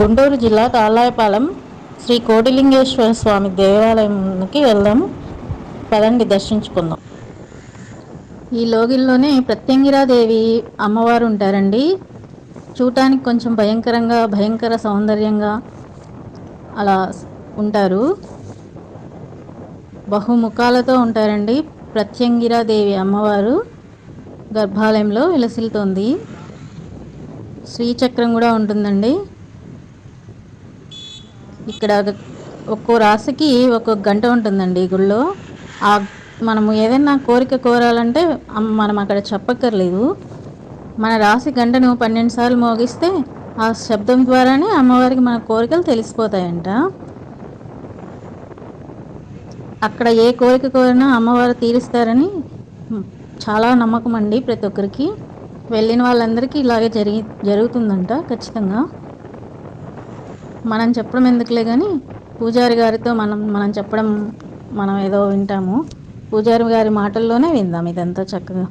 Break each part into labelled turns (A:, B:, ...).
A: గుంటూరు జిల్లా తాళ్ళాయపాలెం శ్రీ కోటిలింగేశ్వర స్వామి దేవాలయంకి వెళ్దాం. పదండి దర్శించుకుందాం. ఈ లోగిల్లోనే ప్రత్యంగిరాదేవి అమ్మవారు ఉంటారండి. చూడటానికి కొంచెం భయంకరంగా భయంకర సౌందర్యంగా అలా ఉంటారు. బహుముఖాలతో ఉంటారండి ప్రత్యంగిరాదేవి అమ్మవారు. గర్భాలయంలో విలసిల్తోంది శ్రీచక్రం కూడా ఉంటుందండి. ఇక్కడ ఒక్కో రాశికి ఒక్కొక్క గంట ఉంటుందండి గుళ్ళో. ఆ మనము ఏదైనా కోరిక కోరాలంటే మనం అక్కడ చెప్పక్కర్లేదు. మన రాశి గంటను పన్నెండు సార్లు మోగిస్తే ఆ శబ్దం ద్వారానే అమ్మవారికి మన కోరికలు తెలిసిపోతాయంట. అక్కడ ఏ కోరిక కోరినా అమ్మవారు తీరుస్తారని చాలా నమ్మకం అండి ప్రతి ఒక్కరికి. వెళ్ళిన వాళ్ళందరికీ ఇలాగే జరిగి జరుగుతుందంట ఖచ్చితంగా. మనం చెప్పడం ఎందుకులే కానీ పూజారి గారితో మనం మనం చెప్పడం మనం ఏదో వింటాము. పూజారి గారి మాటల్లోనే విందాం ఇదంతా చక్కగా.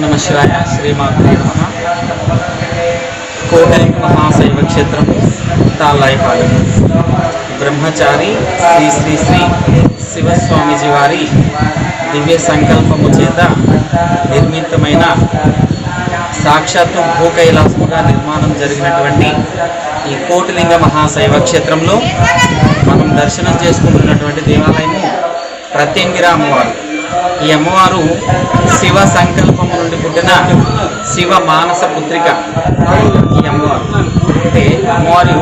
B: నమ శివాయ శ్రీమాత్రే నమ. కోటలింగ మహాశైవ క్షేత్రం తాళ్ళాయిపాలెం బ్రహ్మచారి శ్రీ శ్రీ శ్రీ శివస్వామీజీ వారి దివ్య సంకల్పము చేత నిర్మితమైన సాక్షాత్తు భూకైలాసముగా నిర్మాణం జరిగినటువంటి ఈ కోటిలింగ మహాశైవ క్షేత్రంలో మనం దర్శనం చేసుకుంటున్నటువంటి దేవాలయము ప్రత్యంగిర అమ్మవారు ఈ అమ్మవారు శివ సంకల్పము నుండి పుట్టిన శివ మానస పుత్రిక ఈ అమ్మవారు. అంటే అమ్మవారు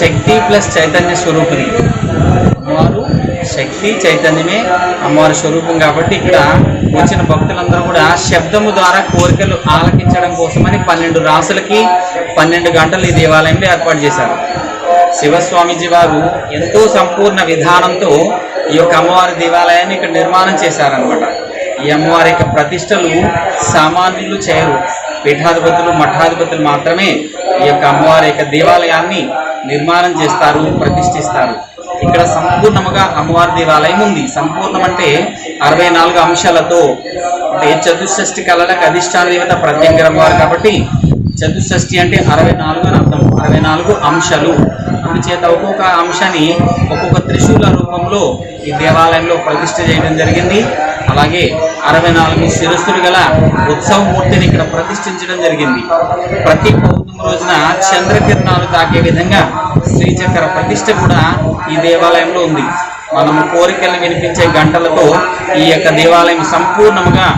B: శక్తి ప్లస్ చైతన్య స్వరూపిణి. అమ్మవారు శక్తి చైతన్యమే అమ్మవారి స్వరూపం కాబట్టి ఇక్కడ వచ్చిన భక్తులందరూ కూడా శబ్దము ద్వారా కోరికలు ఆలకించడం కోసమని పన్నెండు రాసులకి పన్నెండు గంటలు ఈ దేవాలయంలో ఏర్పాటు చేశారు. శివస్వామీజీ వారు ఎంతో సంపూర్ణ విధానంతో ఈ యొక్క అమ్మవారి దేవాలయాన్ని ఇక్కడ నిర్మాణం చేశారనమాట ఈ అమ్మవారి యొక్క ప్రతిష్టలు సామాన్యులు చేయరు. పీఠాధిపతులు మఠాధిపతులు మాత్రమే ఈ యొక్క అమ్మవారి యొక్క దేవాలయాన్ని నిర్మాణం చేస్తారు ప్రతిష్ఠిస్తారు. ఇక్కడ సంపూర్ణముగా అమ్మవారి దేవాలయం ఉంది. సంపూర్ణం అంటే అరవై నాలుగు అంశాలతో అంటే చతుషష్ఠి కళలకు అధిష్టాన దేవత ప్రత్యేకం వారు కాబట్టి చతుషష్ఠి అంటే అరవై నాలుగు అని అర్థం. అరవై నాలుగు అంశాలు. అందుచేత ఒక్కొక్క అంశాన్ని ఒక్కొక్క త్రిశూల రూపంలో ఈ దేవాలయంలో ప్రతిష్ఠ చేయడం జరిగింది. అలాగే అరవై నాలుగు శిరస్సులు గల ఉత్సవమూర్తిని ఇక్కడ ప్రతిష్ఠించడం జరిగింది. ప్రతి పౌర్ణమి రోజున చంద్రకిరణాలు తాకే విధంగా శ్రీచక్ర ప్రతిష్ఠ కూడా ఈ దేవాలయంలో ఉంది. మనము కోరికలు వినిపించే గంటలతో ఈ యొక్క దేవాలయం సంపూర్ణముగా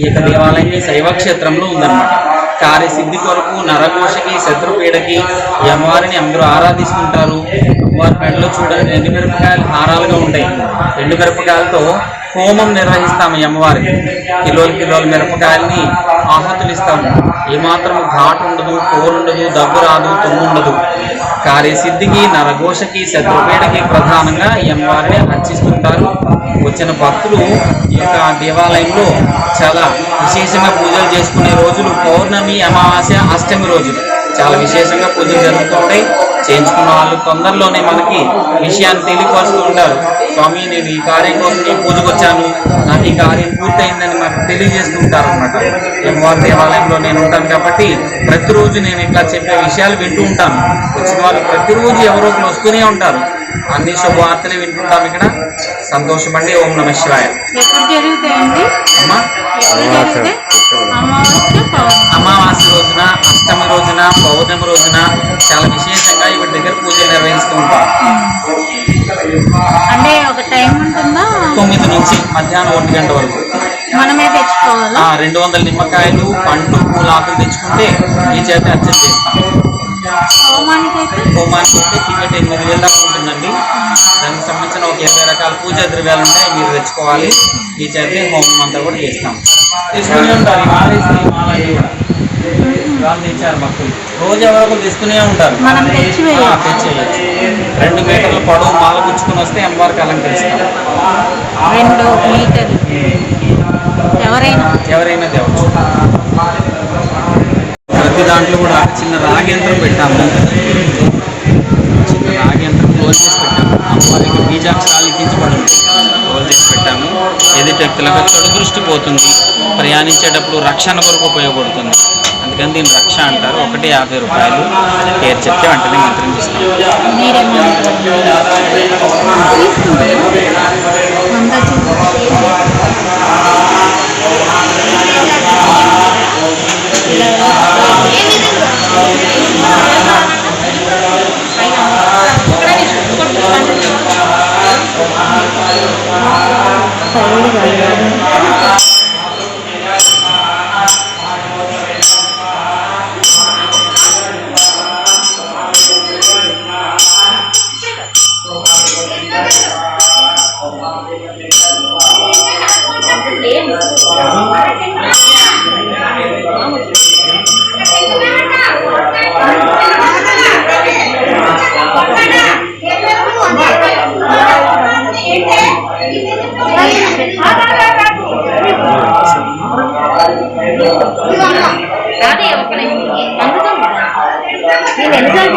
B: ఈ యొక్క దేవాలయం శైవక్షేత్రంలో ఉందన్నమాట. కార్యసిద్ధి కొరకు నరఘోషకి శత్రుపీడకి అమ్మవారిని అందరూ ఆరాధిస్తుంటారు. అమ్మవారి మెడలో చూడాలి ఎండు మిరపకాయలు హారాలుగా ఉంటాయి. ఎండు మిరపకాయలతో హోమం నిర్వహిస్తాము అమ్మవారికి కిలోలు కిలోల మిరపకాయలని ఆహతులు ఇస్తాము. ఏమాత్రం ఘాటు ఉండదు కోరుండదు దగ్గు రాదు తుమ్ము ఉండదు. కార్యసిద్ధికి నరఘోషకి శత్రుపీడకి ప్రధానంగా ఈ అమ్మవారిని అర్చిస్తుంటారు. వచ్చిన భక్తులు ఈ యొక్క దేవాలయంలో చాలా విశేషంగా పూజలు చేసుకునే రోజులు పౌర్ణమి అమావాస్య అష్టమి రోజులు. చాలా విశేషంగా పూజలు జరుగుతూ ఉంటాయి. చేయించుకున్న వాళ్ళు తొందరలోనే మనకి విషయాన్ని తెలియపరుస్తూ ఉంటారు. స్వామి నేను ఈ కార్యం కోసం ఈ పూజకు వచ్చాను. నాకు ఈ కార్యం పూర్తయిందని మాకు తెలియజేస్తుంటారు అనమాట అమ్మవారి దేవాలయంలో నేను ఉంటాను కాబట్టి ప్రతిరోజు నేను ఇట్లా చెప్పే విషయాలు వింటూ ఉంటాను. వచ్చిన వాళ్ళు ప్రతిరోజు ఎవరో ఒకరు వస్తూనే ఉంటారు. అన్ని శుభవార్తలు వింటుంటాం ఇక్కడ. సంతోషమండి. ఓం నమ శివాయ.
A: ఎప్పుడు జరుగుతాయండి? అమావాస్య
B: రోజున అష్టమి రోజున పౌర్ణమి రోజున చాలా విశేషంగా ఇవి దగ్గర పూజలు నిర్వహిస్తూ ఉంటాం.
A: అంటే ఒక టైం ఉంటుందా?
B: తొమ్మిది నుంచి మధ్యాహ్నం ఒంటి గంట వరకు.
A: మనమే తెచ్చుకోవాలా?
B: రెండు వందల నిమ్మకాయలు పండ్లు పూల ఆకులు తెచ్చుకుంటే ఈ చేత అర్చన చేస్తాం.
A: హోమానికి
B: హోమానికి వస్తే టికెట్ ఎనిమిది వేల దాకా ఉంటుందండి. దానికి సంబంధించిన ఒక ఇరవై రకాల పూజా ద్రవ్యాలు ఉంటాయి మీరు తెచ్చుకోవాలి. ఈ చేత హోమం అంతా కూడా చేస్తాం. తీసుకునే ఉంటారు మాల మాల కూడా. వాళ్ళు తెచ్చారు భక్తులు. రోజు ఎవరో తీసుకునే ఉంటారు. తెచ్చేయచ్చు. రెండు మీటర్ల పొడవు మాల గుచ్చుకుని వస్తే అమ్మవారికి అలంకరిస్తాం.
A: రెండు మీటర్లు. ఎవరైనా.
B: ఎవరైనా తేవచ్చు. ప్రతి దాంట్లో కూడా చిన్న రాగి యంత్రం పెట్టాము. క్లోజ్ చేసి పెట్టాము. అమ్మవారికి బీజాక్షరాలు లిఖించబడి క్లోజ్ చేసి పెట్టాము. ఎదుటి వ్యక్తులకు చెడు దృష్టి పోతుంది. ప్రయాణించేటప్పుడు రక్షణ కొరకు ఉపయోగపడుతుంది. అందుకని దీన్ని రక్ష అంటారు. ఒకటి యాభై రూపాయలు. పేరు చెప్తే వెంటనే మంత్రించిస్తాం
A: మీరేమో వంద
C: Holy